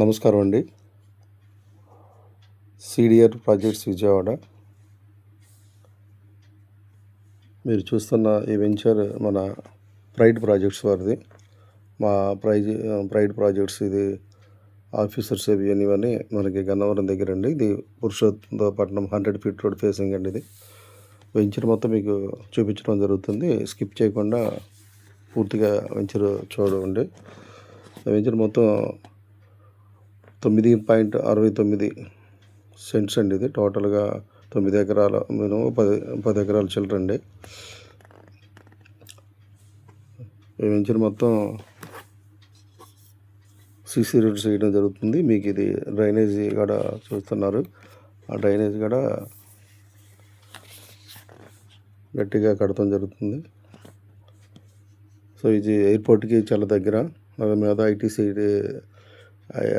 నమస్కారం అండి. CDR projects Vijayawada. మీరు చూస్తున్న ఈ వెంచర్ మన ప్రైడ్ ప్రాజెక్ట్స్ వారిది. మా ప్రైజ్ ప్రైడ్ ప్రాజెక్ట్స్ ఇది ఆఫీసర్స్ అవి ఇవన్నీ మనకి గన్నవరం దగ్గర అండి. ఇది Purushottapatnam hundred feet road facing అండి ఇది. వెంచర్ మొత్తం మీకు చూపించడం జరుగుతుంది. స్కిప్ చేయకుండా పూర్తిగా వెంచర్ చూడండి. వెంచర్ మొత్తం తొమ్మిది పాయింట్ అరవై తొమ్మిది సెంట్స్ అండి ఇది. టోటల్గా తొమ్మిది ఎకరాల మినిమం పది పది ఎకరాల చిల్లర అండి. ఈ మొత్తం సీసీ రోడ్స్ వేయడం జరుగుతుంది. మీకు ఇది డ్రైనేజీ కూడా చూస్తున్నారు. ఆ డ్రైనేజ్ కూడా గట్టిగా కడతాం జరుగుతుంది. సో ఇది ఎయిర్పోర్ట్కి చాలా దగ్గర. మీద మీద ఐటీసీ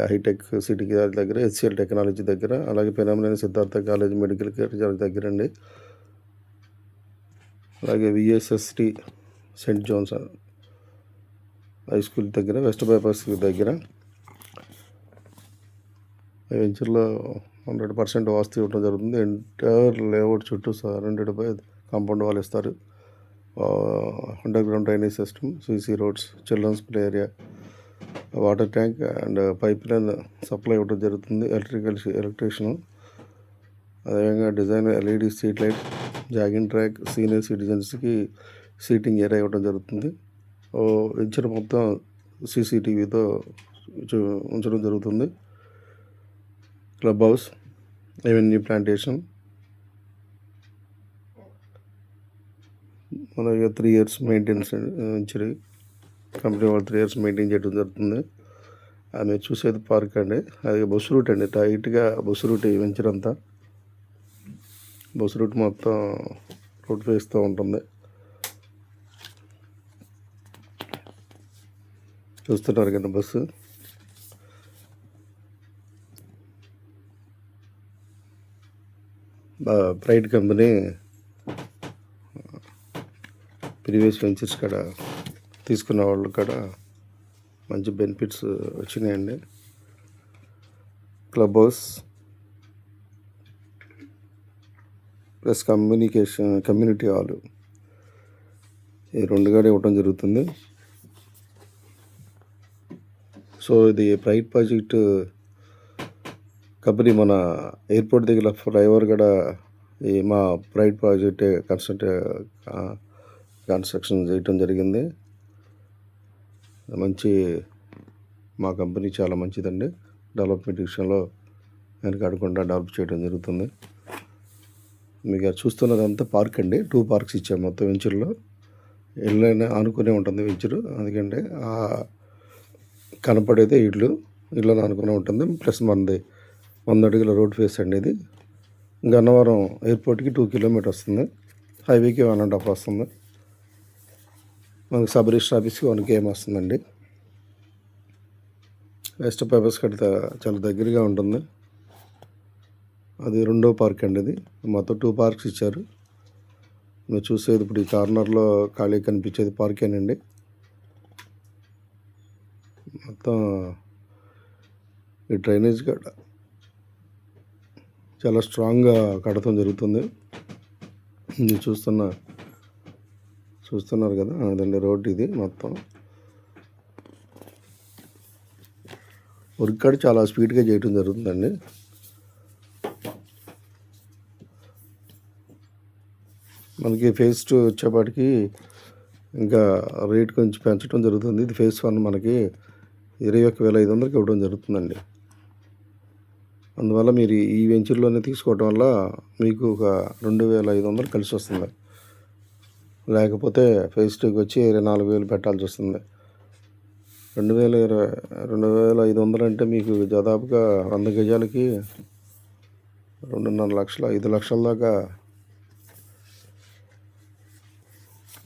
హైటెక్ సిటీ దగ్గర హెచ్సిఎల్ టెక్నాలజీ దగ్గర అలాగే పెనమలేని సిద్ధార్థ కాలేజ్ మెడికల్ కేర్ దగ్గర అండి అలాగే VSST saint John's high school దగ్గర వెస్ట్ బైపాస్ దగ్గర. వెంచర్లో హండ్రెడ్ పర్సెంట్ వాస్తు ఇవ్వడం జరుగుతుంది. ఎంటైర్ లేఅవుట్ చుట్టూ సరౌండెడ్ బై కాంపౌండ్ వాళ్ళు ఇస్తారు. Underground drainage system CC roads children's play area water tank and pipeline supply ఇవ్వడం జరుగుతుంది ఎలక్ట్రికల్ ఎలక్ట్రీషియన్. అదేవిధంగా design LED street light jogging track senior సిటిజన్స్కి seating area ఇవ్వడం జరుగుతుంది. ఇచ్చిన మొత్తం సీసీటీవీతో ఉంచడం జరుగుతుంది. Club house avenue plantation. మన త్రీ ఇయర్స్ మెయింటెనెన్స్ ఉంచి కంపెనీ వాళ్ళు త్రీ ఇయర్స్ మెయింటైన్ చేయడం జరుగుతుంది. అది మీరు చూసేది పార్క్ అండి. అది బస్సు రూట్ అండి. టైట్గా బస్సు రూట్ వెంచర్ అంతా. బస్సు రూట్ మొత్తం రూట్ వేస్తూ ఉంటుంది. చూస్తున్నారు కదా bus. Pride company previous ventures కాడ తీసుకున్న వాళ్ళు కూడా మంచి బెనిఫిట్స్ వచ్చినాయండి. Club house plus communication community hall ఈ రెండు కూడా ఇవ్వటం జరుగుతుంది. సో ఇది ప్రైడ్ ప్రాజెక్ట్ కంపెనీ మన ఎయిర్పోర్ట్ దగ్గర ఫ్లైఓవర్ కూడా ఈ మా ప్రైడ్ ప్రాజెక్ట్ కన్స్ట్రక్ట్ కన్స్ట్రక్షన్ చేయటం జరిగింది. మంచి మా కంపెనీ చాలా మంచిదండి. డెవలప్మెంట్ విషయంలో వెనకాడకుండా డెవలప్ చేయడం జరుగుతుంది. మీకు చూస్తున్నదంతా పార్క్ అండి. టూ పార్క్స్ ఇచ్చాము మొత్తం వెంచర్లో. ఇళ్ళైనా ఆనుకునే ఉంటుంది వెంచరు. అందుకంటే కనపడేదే ఇళ్ళు ఇళ్ళని ఆనుకునే ఉంటుంది. ప్లస్ మనది వంద అడుగుల రోడ్ ఫేస్ అండి ఇది. గన్నవరం ఎయిర్పోర్ట్కి టూ కిలోమీటర్ వస్తుంది. హైవేకి వన్ అండ్ హాఫ్ వస్తుంది. మనకి సబ్ రిజిస్టర్ ఆఫీస్కి వన్ కేఎం వస్తుందండి. వెస్ట్ పేపర్స్ కడితే చాలా దగ్గరగా ఉంటుంది. అది రెండో పార్క్ అండి ఇది. మొత్తం టూ పార్క్స్ ఇచ్చారు. మీరు చూసేది ఇప్పుడు ఈ కార్నర్లో ఖాళీ కనిపించేది పార్కేనండి మొత్తం ఈ డ్రైనేజ్ గడ్డ చాలా స్ట్రాంగ్గా కడటం జరుగుతుంది. నేను చూస్తున్న చూస్తున్నారు కదా? అదండి రోడ్ ఇది మొత్తం. వర్క్ చాలా స్పీడ్గా చేయటం జరుగుతుందండి. మనకి ఫేస్ టూ వచ్చేపాటికి ఇంకా రేట్ కొంచెం పెంచడం జరుగుతుంది. ఇది ఫేస్ వన్ మనకి ఇరవై ఒక్క వేల ఐదు వందలకి ఇవ్వడం జరుగుతుందండి. అందువల్ల మీరు ఈ వెంచర్లోనే తీసుకోవడం వల్ల మీకు ఒక రెండు వేల ఐదు వందలు కలిసి వస్తుంది. లేకపోతే ఫేజ్ టూకి వచ్చి ఇరవై నాలుగు వేలు పెట్టాల్సి వస్తుంది. రెండు వేల ఇరవై రెండు వేల ఐదు వందలు అంటే మీకు దాదాపుగా వంద గజాలకి రెండున్నర లక్షల ఐదు లక్షల దాకా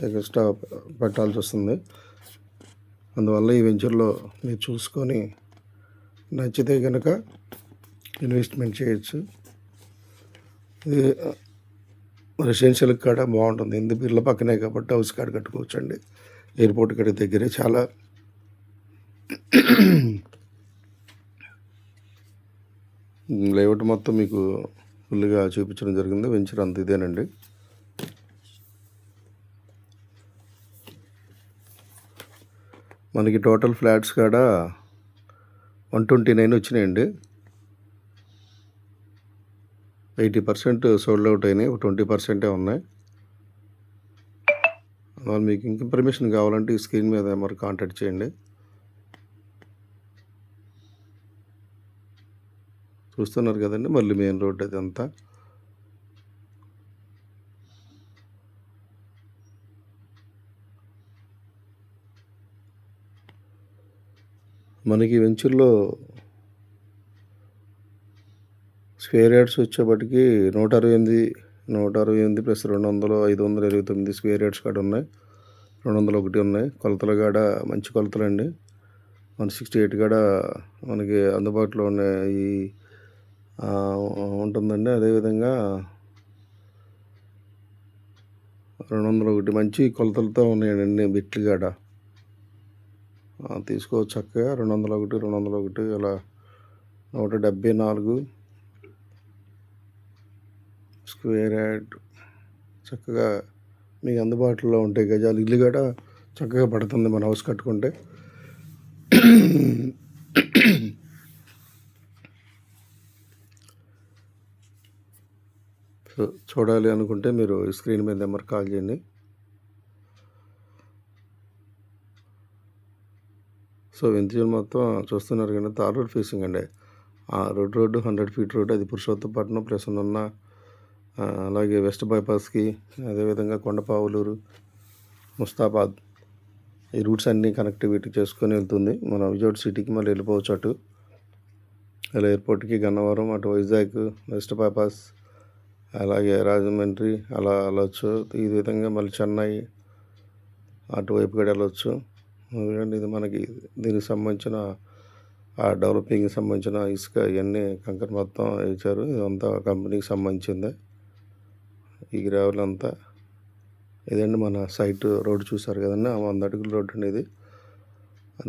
ఎక్స్ట్రా పెట్టాల్సి వస్తుంది. అందువల్ల ఈ వెంచర్లో మీరు చూసుకొని నచ్చితే కనుక ఇన్వెస్ట్మెంట్ చేయొచ్చు. ఇది రెసిడెన్షియల్ కాడ బాగుంటుంది. ఎందుకు? ఇళ్ళ పక్కనే కాబట్టి హౌస్ కాడ కట్టుకోవచ్చండి. ఎయిర్పోర్ట్ కాడ దగ్గరే చాలా లేఅవుట్ మొత్తం మీకు ఫుల్గా చూపించడం జరిగింది. వెంచర్ అంత ఇదేనండి. మనకి టోటల్ ఫ్లాట్స్ కాడ వన్ ట్వంటీ నైన్ వచ్చినాయండి. ఎయిటీ పర్సెంట్ సోల్డ్ అవుట్ అయినాయి. ఒక ట్వంటీ పర్సెంటే ఉన్నాయి. వాళ్ళు మీకు ఇంక ఇన్ఫర్మేషన్ కావాలంటే ఈ స్క్రీన్ మీద మరి కాంటాక్ట్ చేయండి. చూస్తున్నారు కదండి మళ్ళీ మెయిన్ రోడ్ అది అంతా. మనకి వెంచర్లో స్క్వేర్ యార్డ్స్ వచ్చేప్పటికి నూట అరవై ఎనిమిది నూట అరవై ఎనిమిది ప్లస్ రెండు వందలు ఐదు వందల ఇరవై తొమ్మిది స్క్వేర్ యార్డ్స్ కాడ ఉన్నాయి. రెండు వందలు ఒకటి ఉన్నాయి. కొలతలు కాడ మంచి కొలతలు అండి వన్ సిక్స్టీ ఎయిట్ కాడ మనకి అందుబాటులో ఉన్న ఈ ఉంటుందండి. అదేవిధంగా రెండు వందల ఒకటి మంచి కొలతలతో ఉన్నాయండి బిట్లు కాడ. తీసుకోవచ్చు చక్కగా. రెండు వందల ఒకటి రెండు వందల ఒకటి అలా నూట డెబ్బై నాలుగు స్క్వేర్ యాడ్ చక్కగా మీకు అందుబాటులో ఉంటాయి గజాలు ఇల్లు కూడా చక్కగా పడుతుంది మన హౌస్ కట్టుకుంటే. చూడాలి అనుకుంటే మీరు స్క్రీన్ మీద నెంబర్ కాల్ చేయండి. సో వెంచర్ మొత్తం చూస్తున్నారు కానీ తార్ రోడ్ ఫేసింగ్ అండి. ఆ road road hundred feet road అది పురుషోత్తపట్నం ప్లస్ ఉన్న అలాగే వెస్ట్ బైపాస్కి అదేవిధంగా కొండపావులూరు ముస్తాబాద్ ఈ రూట్స్ అన్నీ కనెక్టివిటీ చేసుకొని వెళ్తుంది. మన విజయవాడ సిటీకి మళ్ళీ వెళ్ళిపోవచ్చు అటు. అలా ఎయిర్పోర్ట్కి గన్నవరం అటు వైజాగ్ వెస్ట్ బైపాస్ అలాగే రాజమండ్రి అలా వెళ్ళొచ్చు. ఈ విధంగా మళ్ళీ చెన్నై అటువైపు కూడా వెళ్ళొచ్చు. ఇది మనకి దీనికి సంబంధించిన ఆ డెవలపింగ్కి సంబంధించిన ఇసుక ఇవన్నీ కంకర మొత్తం ఇచ్చారు. ఇదంతా కంపెనీకి సంబంధించిందే. ఈ గ్రావెల్ అంతా. ఇదండి మన సైట్ రోడ్డు చూసారు కదండి వంద అడుగుల రోడ్డు అనేది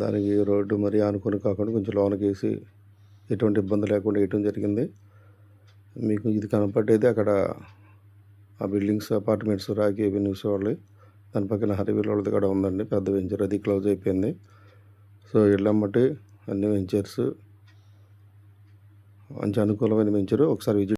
దానికి రోడ్డు మరీ ఆనుకొని కాకుండా కొంచెం లోనకి వేసి ఎటువంటి ఇబ్బంది లేకుండా వేయటం జరిగింది. మీకు ఇది కనపడేది అక్కడ ఆ బిల్డింగ్స్ అపార్ట్మెంట్స్ రాకి ఎవెన్యూస్ వాళ్ళు దాని పక్కన హరివీల్ వాళ్ళది కూడా ఉందండి పెద్ద వెంచర్ అది క్లోజ్ అయిపోయింది. సో ఇళ్ళమ్మటి అన్ని వెంచర్స్ మంచి అనుకూలమైన వెంచరు ఒకసారి విజిట్